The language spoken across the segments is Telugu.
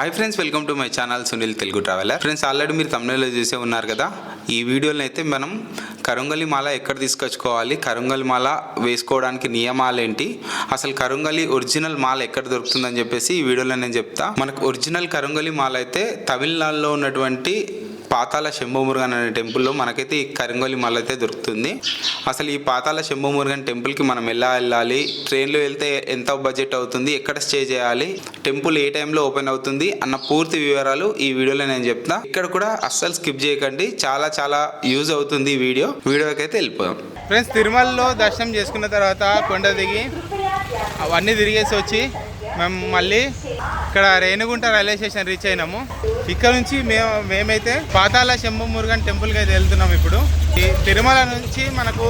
Hi friends welcome to my channel Sunil Telugu traveller friends already మీరు తమిళలో చూసే ఉన్నారు కదా ఈ వీడియోలో అయితే మనం కరుంగలి మాల ఎక్కడ తీసుకొచ్చుకోవాలి కరుంగలి మాల వేసుకోవడానికి నియమాలు ఏంటి అసలు కరుంగలి ఒరిజినల్ మాల ఎక్కడ దొరుకుతుందని చెప్పేసి ఈ వీడియోలో నేను చెప్తా. మనకు ఒరిజినల్ కరుంగలి మాల అయితే తమిళనాడులో ఉన్నటువంటి పాతాల శంభుమురుగన్ అనే టెంపుల్లో మనకైతే ఈ కరింగోలి మల్ అయితే దొరుకుతుంది. అసలు ఈ పాతాల శంభుమురుగన్ టెంపుల్కి మనం ఎలా వెళ్ళాలి? ట్రైన్లో వెళ్తే ఎంత బడ్జెట్ అవుతుంది? ఎక్కడ స్టే చేయాలి? టెంపుల్ ఏ టైంలో ఓపెన్ అవుతుంది? అన్న పూర్తి వివరాలు ఈ వీడియోలో నేను చెప్తా. ఇక్కడ కూడా అస్సలు స్కిప్ చేయకండి. చాలా చాలా యూజ్ అవుతుంది ఈ వీడియో. వీడియోకి అయితే వెళ్ళిపోదాం. ఫ్రెండ్స్ తిరుమలలో దర్శనం చేసుకున్న తర్వాత కొండ దిగి అవన్నీ తిరిగేసి వచ్చి మేము మళ్ళీ ఇక్కడ రేణుగుంట రైల్వే స్టేషన్ రీచ్ అయినాము. ఇక్కడ నుంచి మేము మేమైతే పాతాల శంభు మురుగన్ టెంపుల్కి అయితే వెళ్తున్నాం ఇప్పుడు. ఈ తిరుమల నుంచి మనకు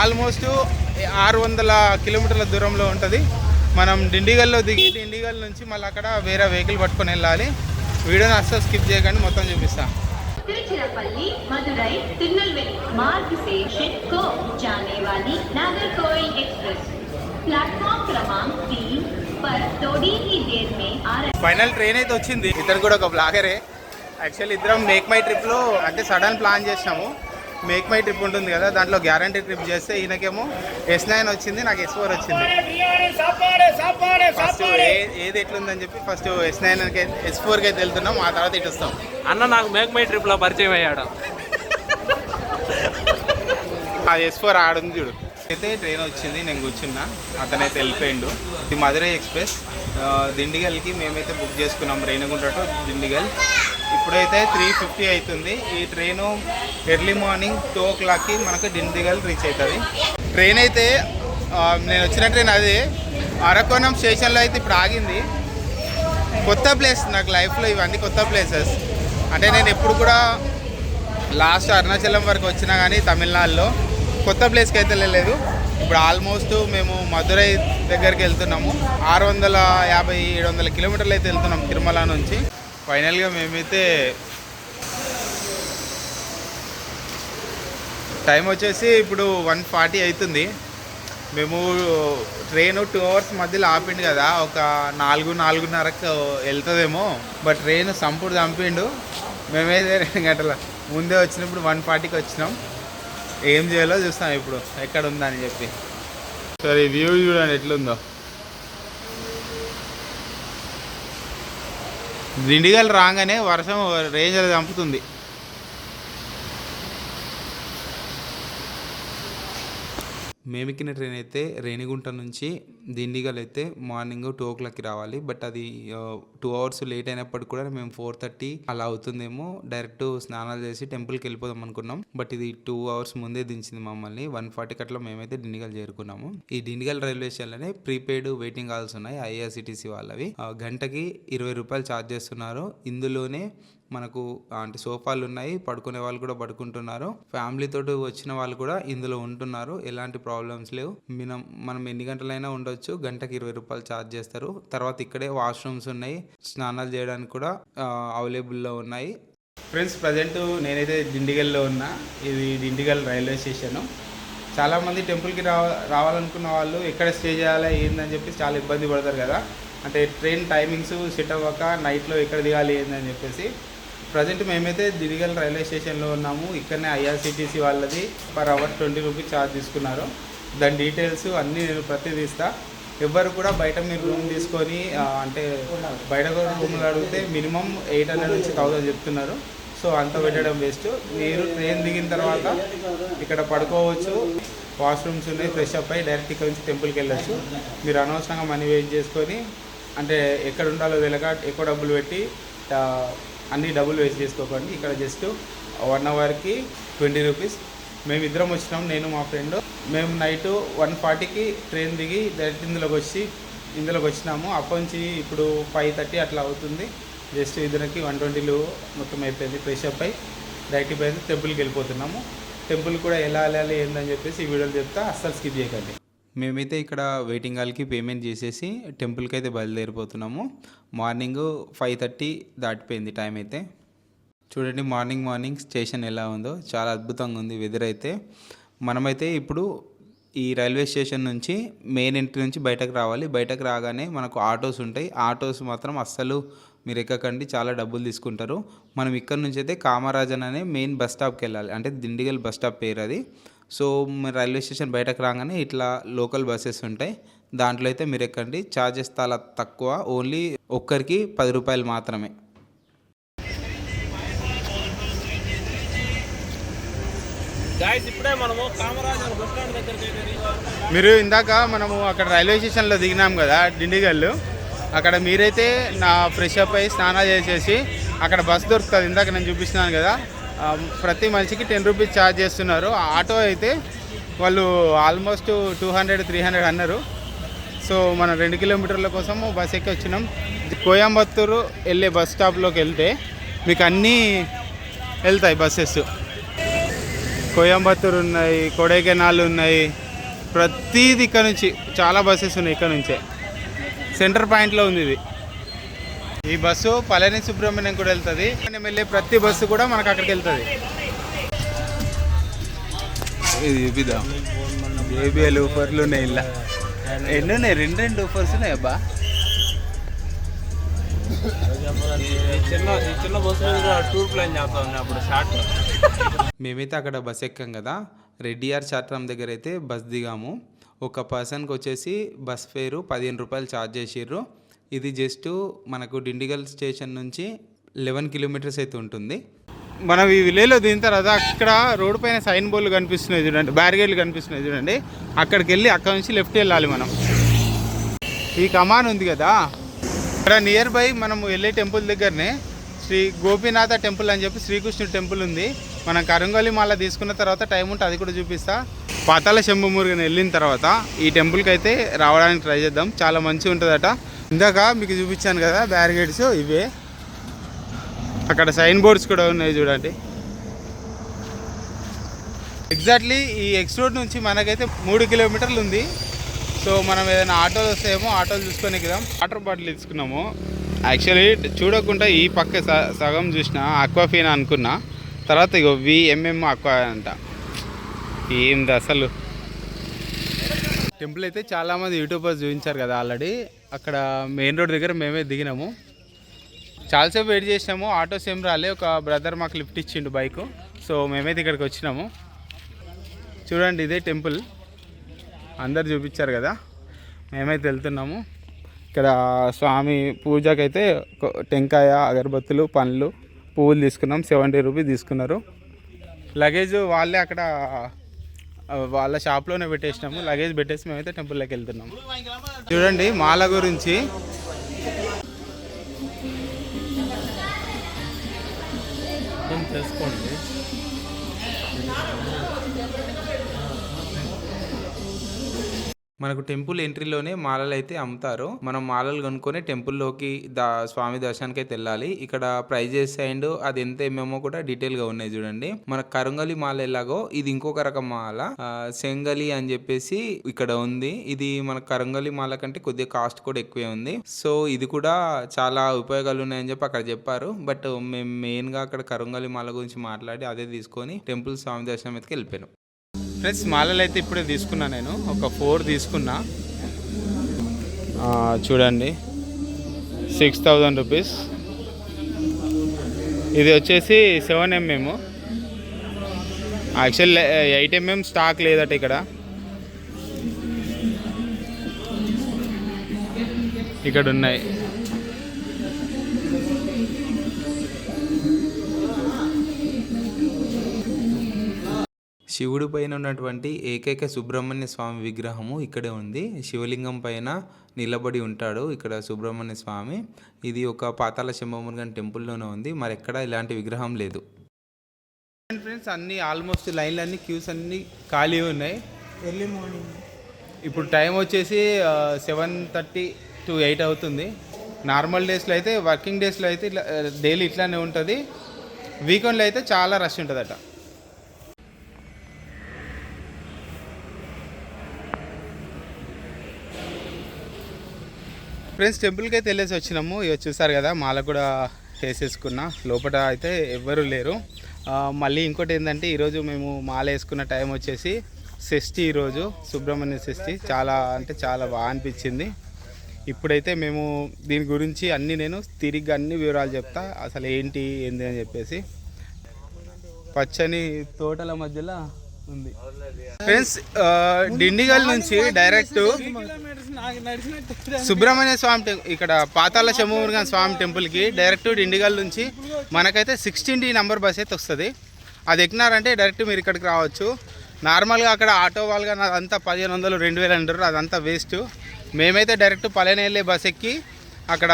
ఆల్మోస్ట్ ఆరు వందల కిలోమీటర్ల దూరంలో ఉంటుంది. మనం డిండిగల్లో దిగి డిండిగల్ నుంచి మళ్ళీ అక్కడ వేరే వెహికల్ పట్టుకొని వెళ్ళాలి. వీడియోని అస్సలు స్కిప్ చేయకండి మొత్తం చూపిస్తా. తిరుచిరపల్లి మధురై మార్గ్ స్టేషన్ కో జానేవాలి నాగర్కోయిల్ ఎక్స్ప్రెస్. ప్లాట్ఫామ్ క్రమాంక్ ఫైనల్ ట్రైన్ అయితే వచ్చింది. ఇద్దరు కూడా ఒక బ్లాగరే యాక్చువల్లీ ఇద్దరం మేక్ మై ట్రిప్లో అంటే సడన్ ప్లాన్ చేసినాము. మేక్ మై ట్రిప్ ఉంటుంది కదా దాంట్లో గ్యారంటీ ట్రిప్ చేస్తే ఈయనకేమో ఎస్ నైన్ వచ్చింది నాకు ఎస్ ఫోర్ వచ్చింది. ఫస్ట్ ఏది ఎట్లుందని చెప్పి ఫస్ట్ ఎస్ నైన్ ఎస్ ఫోర్కి అయితే వెళ్తున్నాం ఆ తర్వాత ఇటు వస్తాం. అన్న నాకు మేక్ మై ట్రిప్లో పరిచయం అయ్యాడు. అది ఎస్ ఫోర్ ఆడుంది చూడు. అయితే ట్రైన్ వచ్చింది నేను కూర్చున్నా. అతనైతే వెళ్ళిపోయిండు. ఇది మధురై ఎక్స్ప్రెస్. దిండిగల్కి మేమైతే బుక్ చేసుకున్నాం రేణిగుంట టు దిండిగల్. ఇప్పుడైతే త్రీ ఫిఫ్టీ అవుతుంది ఈ ట్రైను ఎర్లీ మార్నింగ్ టూ ఓ క్లాక్కి మనకు దిండిగల్ రీచ్ అవుతుంది ట్రైన్ అయితే నేను వచ్చిన ట్రైన్ అదే అరకోణం స్టేషన్లో అయితే ఇప్పుడు ఆగింది. కొత్త ప్లేస్ నాకు లైఫ్లో ఇవన్నీ కొత్త ప్లేసెస్ అంటే నేను ఎప్పుడు కూడా లాస్ట్ అరుణాచలం వరకు వచ్చినా కానీ తమిళనాడులో. కొత్త ప్లేస్కి అయితే వెళ్ళలేదు. ఇప్పుడు ఆల్మోస్ట్ మేము మధురై దగ్గరికి వెళ్తున్నాము. ఆరు వందల యాభై ఏడు వందల కిలోమీటర్లు అయితే వెళ్తున్నాం తిరుమల నుంచి. ఫైనల్గా మేమైతే టైం వచ్చేసి ఇప్పుడు వన్ ఫార్టీ అవుతుంది మేము ట్రైన్ టూ అవర్స్ మధ్యలో ఆపిండు కదా ఒక నాలుగు నాలుగున్నరకు వెళ్తుందేమో. But train సంపుడు చంపిండు. మేమైతే రెండు గంటల ముందే వచ్చినప్పుడు వన్ ఫార్టీకి వచ్చినాం. ఏం చేయాలో చూస్తాం ఇప్పుడు. ఎక్కడ ఉందని చెప్పి. సరే వ్యూ చూడండి ఎట్లుందో. దిండిగల్ రాగానే వర్షం రేంజర్ చంపుతుంది. మేమెక్కిన ట్రైన్ అయితే రేణిగుంట నుంచి దిండిగల్ అయితే మార్నింగ్ టూ ఓ క్లాక్కి రావాలి. బట్ అది టూ అవర్స్ లేట్ అయినప్పటికి కూడా మేము ఫోర్ థర్టీ అలా అవుతుందేమో. డైరెక్ట్ స్నానాలు చేసి టెంపుల్కి వెళ్ళిపోదాం అనుకున్నాం. బట్ ఇది టూ అవర్స్ ముందే దించింది మమ్మల్ని. వన్ ఫార్టీ అట్లా మేమైతే డిండిగల్ చేరుకున్నాము. ఈ డిండిగల్ రైల్వే స్టేషన్లోనే ప్రీపెయిడ్ వెయిటింగ్ హాల్స్ ఉన్నాయి ఐఆర్సిటీసీ వాళ్ళవి. గంటకి ఇరవై రూపాయలు ఛార్జ్ చేస్తున్నారు. ఇందులోనే మనకు అంటే సోఫాలు ఉన్నాయి పడుకునే వాళ్ళు కూడా పడుకుంటున్నారు. ఫ్యామిలీ తోటి వచ్చిన వాళ్ళు కూడా ఇందులో ఉంటున్నారు. ఎలాంటి ప్రాబ్లమ్స్ లేవు. మనం మనం ఎన్ని గంటలైనా ఉండొచ్చు. గంటకి ఇరవై రూపాయలు ఛార్జ్ చేస్తారు. తర్వాత ఇక్కడే వాష్రూమ్స్ ఉన్నాయి. స్నానాలు చేయడానికి కూడా అవైలబుల్లో ఉన్నాయి. ఫ్రెండ్స్ ప్రజెంట్ నేనైతే దిండిగల్లో ఉన్నా. ఇది దిండిగల్ రైల్వే స్టేషను. చాలామంది టెంపుల్కి రావ రావాలనుకున్న వాళ్ళు ఎక్కడ స్టే చేయాలి ఏందని చెప్పి చాలా ఇబ్బంది పడతారు కదా. అంటే ట్రైన్ టైమింగ్స్ సెట్ అవ్వక నైట్లో ఎక్కడ దిగాలి ఏందని చెప్పేసి. ప్రజెంట్ మేమైతే దిడిగల్ రైల్వే స్టేషన్లో ఉన్నాము. ఇక్కడనే ఐఆర్సిటీసీ వాళ్ళది. Per hour twenty rupees charge తీసుకున్నారు. దాని డీటెయిల్స్ అన్నీ నేను ప్రతిదీస్తా. ఎవ్వరు కూడా బయట మీరు రూమ్ తీసుకొని అంటే బయట రూమ్లు అడిగితే మినిమం ఎయిట్ హండ్రెడ్ నుంచి థౌసండ్ చెప్తున్నారు. సో అంత పెట్టడం వేస్ట్. మీరు ట్రైన్ దిగిన తర్వాత ఇక్కడ పడుకోవచ్చు. వాష్రూమ్స్ ఉన్నాయి ఫ్రెష్ అప్ అయ్యి డైరెక్ట్ ఇక్కడ నుంచి టెంపుల్కి వెళ్ళొచ్చు. మీరు అనవసరంగా మనీ వేస్ట్ చేసుకొని అంటే ఎక్కడ ఉండాలో తెలియక ఎక్కువ డబ్బులు పెట్టి అన్ని డబ్బులు వేస్ట్ చేసుకోకండి. ఇక్కడ జస్ట్ వన్ అవర్కి ట్వంటీ రూపీస్. మేము ఇద్దరం వచ్చినాం నేను మా ఫ్రెండ్. మేము నైట్ వన్ ఫార్టీకి ట్రైన్ దిగి డైరెక్ట్ ఇందులోకి వచ్చి ఇందులోకి వచ్చినాము. అప్పటి నుంచి ఇప్పుడు ఫైవ్ థర్టీ అట్లా అవుతుంది. జస్ట్ ఇద్దరికి వన్ ట్వంటీలు మొత్తం అయిపోయింది. ఫ్రెష్ అప్ అయి డైరెక్ట్ అయిపోయింది టెంపుల్కి వెళ్ళిపోతున్నాము. టెంపుల్ కూడా ఎలా వెళ్ళాలి ఏందని చెప్పేసి ఈ వీడియోలు చెప్తా. అస్సలు స్కిప్ చేయకండి. మేమైతే ఇక్కడ వెయిటింగ్ హాల్కి పేమెంట్ చేసేసి టెంపుల్కి అయితే బయలుదేరిపోతున్నాము. మార్నింగ్ ఫైవ్ థర్టీ దాటిపోయింది టైం అయితే. చూడండి మార్నింగ్ మార్నింగ్ స్టేషన్ ఎలా ఉందో. చాలా అద్భుతంగా ఉంది వెదర్ అయితే. మనమైతే ఇప్పుడు ఈ రైల్వే స్టేషన్ నుంచి మెయిన్ ఎంట్రీ నుంచి బయటకు రావాలి. బయటకు రాగానే మనకు ఆటోస్ ఉంటాయి. ఆటోస్ మాత్రం అస్సలు మీరు ఎక్కకండి. చాలా డబ్బులు తీసుకుంటారు. మనం ఇక్కడ నుంచి అయితే కామరాజన్ అనే మెయిన్ బస్ స్టాప్కి వెళ్ళాలి. అంటే దిండిగల్ బస్ స్టాప్ పేరు అది. సో రైల్వే స్టేషన్ బయటకు రాగానే ఇట్లా లోకల్ బస్సెస్ ఉంటాయి. దాంట్లో అయితే మీరు ఎక్కండి. ఛార్జెస్ చాలా తక్కువ. ఓన్లీ ఒక్కరికి పది రూపాయలు మాత్రమే. గాయస్ ఇప్పుడే మనము కామరాజర్ బస్ స్టాండ్ దగ్గరికి మీరు ఇందాక మనము అక్కడ రైల్వే స్టేషన్లో దిగినాం కదా డిండిగల్ అక్కడ మీరైతే నా ఫ్రెష్ అప్ అయ్యి స్నానాలు చేసేసి అక్కడ బస్ దొరుకుతుంది. ఇందాక నేను చూపిస్తున్నాను కదా ప్రతి మనిషికి టెన్ రూపీస్ ఛార్జ్ చేస్తున్నారు. ఆటో అయితే వాళ్ళు almost two hundred three hundred అన్నారు. సో మనం రెండు కిలోమీటర్ల కోసం బస్ ఎక్కి వచ్చినాం కోయంబత్తూరు వెళ్ళే బస్ స్టాప్లోకి వెళ్తే మీకు అన్నీ వెళ్తాయి బస్సెస్ కోయంబత్తూరు ఉన్నాయి కొడైకెనాల్ ఉన్నాయి. ప్రతిది ఇక్కడ నుంచి చాలా బస్సెస్ ఉన్నాయి ఇక్కడ నుంచే. సెంటర్ పాయింట్లో ఉంది ఇది. ఈ బస్సు పళని సుబ్రహ్మణ్యం కూడా వెళ్తుంది. మనం వెళ్ళే ప్రతి బస్సు కూడా మనకు అక్కడికి వెళ్తుంది. ఇది చూపిద్దాం. ఊఫర్లు ఉన్నాయి ఇలా. ఎన్ని ఉన్నాయి రెండు రెండు ఊఫర్స్ ఉన్నాయి అబ్బా. చిన్న చిన్న బస్సు టూర్ ప్లాన్ చేస్తా ఉన్నా అప్పుడు షార్ట్ మేమైతే అక్కడ బస్ ఎక్కాం కదా. రెడ్డిఆర్ చాట్రం దగ్గర అయితే బస్ దిగాము. ఒక పర్సన్కి వచ్చేసి బస్ ఫేరు పదిహేను రూపాయలు ఛార్జ్ చేసిర్రు. ఇది జస్ట్ మనకు డిండిగల్ స్టేషన్ నుంచి లెవెన్ కిలోమీటర్స్ అయితే ఉంటుంది. మనం ఈ విలేజ్లో దిగిన తర్వాత అక్కడ రోడ్డు పైన సైన్ బోర్డులు కనిపిస్తున్నాయి చూడండి. బ్యారిగేడ్లు కనిపిస్తున్నాయి చూడండి. అక్కడికి వెళ్ళి అక్కడ నుంచి లెఫ్ట్ వెళ్ళాలి మనం. ఈ కమాన్ ఉంది కదా. ఇక్కడ నియర్ బై మనం వెళ్ళే టెంపుల్ దగ్గరనే శ్రీ గోపీనాథ టెంపుల్ అని చెప్పి శ్రీకృష్ణుడు టెంపుల్ ఉంది. మనం కరంగోలి మాల తీసుకున్న తర్వాత టైం ఉంటే అది కూడా చూపిస్తా. పాతాల శంభుమురుగన్ వెళ్ళిన తర్వాత ఈ టెంపుల్కి అయితే రావడానికి ట్రై చేద్దాం. చాలా మంచిగా ఉంటుందట. ఇందాక మీకు చూపించాను కదా బ్యారిగేడ్స్ ఇవే. అక్కడ సైన్ బోర్డ్స్ కూడా ఉన్నాయి చూడండి. ఎగ్జాక్ట్లీ ఈ ఎక్స్ రోడ్ నుంచి మనకైతే మూడు కిలోమీటర్లు ఉంది. సో మనం ఏదైనా ఆటోలు వస్తాయేమో ఆటోలు చూసుకొని ఎక్కుదాం. వాటర్ బాటిల్ తీసుకున్నాము. యాక్చువల్లీ చూడకుండా ఈ పక్క సగం చూసిన అక్వాఫీనా అనుకున్నా. తర్వాత ఇగో విఎంఎం అక్వా అంట. ఏంది అసలు? టెంపుల్ అయితే చాలామంది యూట్యూబర్స్ చూపించారు కదా ఆల్రెడీ అక్కడ మెయిన్ రోడ్ దగ్గర మేమే దిగినాము. చాలాసేపు వెయిట్ చేసినాము. ఆటోస్ ఏం రాలే. ఒక బ్రదర్ మాకు లిఫ్ట్ ఇచ్చిండు బైక్ సో మేమైతే ఇక్కడికి వచ్చినాము. చూడండి ఇదే టెంపుల్ అందరు చూపించారు కదా. మేమైతే వెళ్తున్నాము. ఇక్కడ స్వామి పూజకైతే టెంకాయ అగరబత్తులు పండ్లు పువ్వులు తీసుకున్నాం సెవెంటీ రూపీస్ తీసుకున్నారు. లగేజ్ వాళ్ళే అక్కడ వాళ్ళ షాప్లోనే పెట్టేసినాము. లగేజ్ పెట్టేసి మేమైతే టెంపుల్లోకి వెళ్తున్నాము చూడండి మాల గురించి. తెలుసుకోండి మనకు టెంపుల్ ఎంట్రీలోనే మాలలు అయితే అమ్ముతారు. మనం మాలలు కొనుక్కొని టెంపుల్లోకి దా స్వామి దర్శనానికి అయితే వెళ్ళాలి. ఇక్కడ ప్రైజెస్ అండ్ అది ఎంత ఏమేమో కూడా డీటెయిల్గా ఉన్నాయి చూడండి. మన కరుంగలి మాల ఎలాగో ఇది ఇంకొక రకం మాల. సెంగలి అని చెప్పేసి ఇక్కడ ఉంది. ఇది మన కరుంగలి మాల కంటే కొద్దిగా కాస్ట్ కూడా ఎక్కువే ఉంది. సో ఇది కూడా చాలా ఉపయోగాలు ఉన్నాయని చెప్పి అక్కడ చెప్పారు. బట్ మేము మెయిన్గా అక్కడ కరుంగలి మాల గురించి మాట్లాడి అదే తీసుకొని టెంపుల్ స్వామి దర్శనం అయితే వెళ్ళిపోయాను. ఫ్రెండ్స్ మాలలు అయితే ఇప్పుడే తీసుకున్నా నేను. ఒక ఫోర్ తీసుకున్నా. చూడండి. Six thousand rupees. ఇది వచ్చేసి seven mm actual eight mm stock లేదట ఇక్కడ. ఇక్కడ ఉన్నాయి శివుడి పైన ఉన్నటువంటి ఏకైక సుబ్రహ్మణ్య స్వామి విగ్రహము ఇక్కడే ఉంది. శివలింగం పైన నిలబడి ఉంటాడు ఇక్కడ సుబ్రహ్మణ్య స్వామి. ఇది ఒక పాతాళ శంభమురుగన్ టెంపుల్లోనే ఉంది. మరి ఎక్కడ ఇలాంటి విగ్రహం లేదు. ఫ్రెండ్స్ అన్ని ఆల్మోస్ట్ లైన్లు అన్ని క్యూస్ అన్ని ఖాళీ ఉన్నాయి. ఎర్లీ మార్నింగ్ ఇప్పుడు టైం వచ్చేసి సెవెన్ థర్టీ టు ఎయిట్ అవుతుంది. నార్మల్ డేస్లో అయితే వర్కింగ్ డేస్లో అయితే ఇట్లా డైలీ ఇట్లానే ఉంటుంది. వీకెండ్లో అయితే చాలా రష్ ఉంటుందట. ఫ్రెండ్స్ టెంపుల్కి అయితే వెళ్ళేసి వచ్చినాము. ఇక చూసారు కదా మాల కూడా వేసేసుకున్నా. లోపల అయితే ఎవ్వరూ లేరు. మళ్ళీ ఇంకోటి ఏంటంటే ఈరోజు మేము మాల వేసుకున్న టైం వచ్చేసి షష్ఠి ఈరోజు సుబ్రహ్మణ్య షష్ఠి. చాలా అంటే చాలా బాగా అనిపించింది. ఇప్పుడైతే మేము దీని గురించి అన్నీ నేను తిరిగి అన్ని వివరాలు చెప్తా. అసలు ఏంటి ఏంది అని చెప్పేసి. పచ్చని తోటల మధ్యలో ఉంది. ఫ్రెండ్స్ డిండిగల్ నుంచి డైరెక్ట్ సుబ్రహ్మణ్య స్వామి టెంపుల్ ఇక్కడ పాతాల శంభుమురుగన్ స్వామి టెంపుల్కి డైరెక్ట్ డిండిగల్ నుంచి మనకైతే సిక్స్టీన్ డి నెంబర్ బస్ అయితే వస్తుంది. అది ఎక్కినారంటే డైరెక్ట్ మీరు ఇక్కడికి రావచ్చు. నార్మల్గా అక్కడ ఆటో వాళ్ళు కానీ అదంతా పదిహేను వందలు రెండు వేలు అంటారు. అదంతా వేస్ట్ మేమైతే డైరెక్ట్ పలాన బస్ ఎక్కి అక్కడ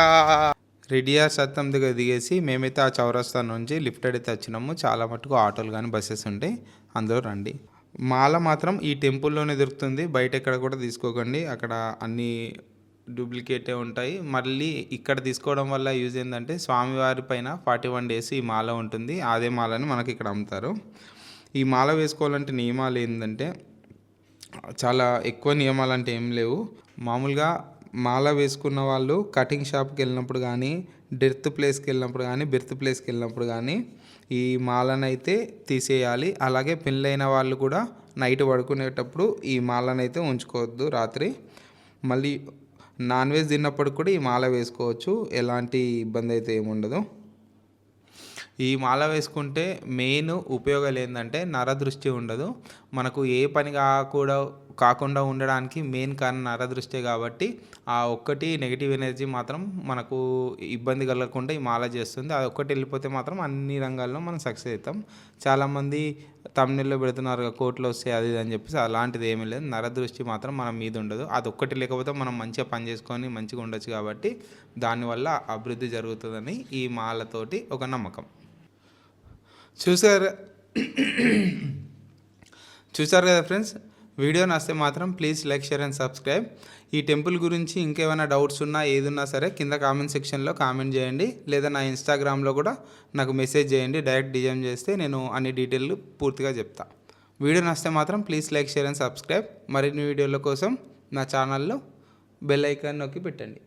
రెడియార్ సత్తం దగ్గర దిగేసి మేమైతే ఆ చౌరస్తా నుంచి లిఫ్టెడ్ అయితే వచ్చినాము. చాలా మటుకు ఆటోలు కానీ బస్సెస్ ఉంటాయి. అందులో రండి. మాల మాత్రం ఈ టెంపుల్లోనే దొరుకుతుంది. బయట ఎక్కడ కూడా తీసుకోకండి. అక్కడ అన్ని డూప్లికేటే ఉంటాయి. మళ్ళీ ఇక్కడ తీసుకోవడం వల్ల యూజ్ ఏంటంటే స్వామివారి పైన ఫార్టీ వన్ డేస్ ఈ మాల ఉంటుంది. అదే మాలని మనకి ఇక్కడ అమ్ముతారు. ఈ మాల వేసుకోవాలంటే నియమాలు ఏంటంటే చాలా ఎక్కువ నియమాలు అంటే ఏం లేవు. మామూలుగా మాల వేసుకున్న వాళ్ళు కటింగ్ షాప్కి వెళ్ళినప్పుడు కానీ డెర్త్ ప్లేస్కి వెళ్ళినప్పుడు కానీ బెర్త్ ప్లేస్కి వెళ్ళినప్పుడు కానీ ఈ మాలనైతే తీసేయాలి. అలాగే పెళ్ళైన వాళ్ళు కూడా నైట్ పడుకునేటప్పుడు ఈ మాలనైతే ఉంచుకోవద్దు రాత్రి. మళ్ళీ నాన్ వెజ్ తిన్నప్పుడు కూడా ఈ మాల వేసుకోవచ్చు. ఎలాంటి ఇబ్బంది అయితే ఏముండదు ఈ మాల వేసుకుంటే మెయిన్ ఉపయోగాలు ఏంటంటే నరదృష్టి ఉండదు. మనకు ఏ పని కాకుండా కాకుండా ఉండడానికి మెయిన్ కారణం నరదృష్టే కాబట్టి ఆ ఒక్కటి నెగిటివ్ ఎనర్జీ మాత్రం మనకు ఇబ్బంది కలగకుండా ఈ మాల చేస్తుంది. అది ఒక్కటి వెళ్ళిపోతే మాత్రం అన్ని రంగాల్లో మనం సక్సెస్ అవుతాం. చాలామంది తమిళలో పెడుతున్నారు కోర్టులో కోట్లు అది ఇది అని చెప్పేసి అలాంటిది ఏమీ లేదు. నరదృష్టి మాత్రం మన మీద ఉండదు. అది ఒక్కటి లేకపోతే మనం మంచిగా పని చేసుకొని మంచిగా ఉండొచ్చు కాబట్టి దానివల్ల అభివృద్ధి జరుగుతుందని ఈ మాలతోటి ఒక నమ్మకం. చూసారు చూసారు కదా ఫ్రెండ్స్? వీడియో నస్తే మాత్రం please like share and subscribe ఈ టెంపుల్ గురించి ఇంకేమైనా డౌట్స్ ఉన్నా ఏదున్నా సరే కింద కామెంట్ సెక్షన్లో కామెంట్ చేయండి. లేదా నా ఇన్స్టాగ్రామ్లో కూడా నాకు మెసేజ్ చేయండి. డైరెక్ట్ డిజైన్ చేస్తే నేను అన్ని డీటెయిల్ పూర్తిగా చెప్తా. వీడియో నస్తే మాత్రం please like share and subscribe మరిన్ని వీడియోల కోసం నా ఛానల్లో బెల్ ఐకాన్ నొక్కి పెట్టండి.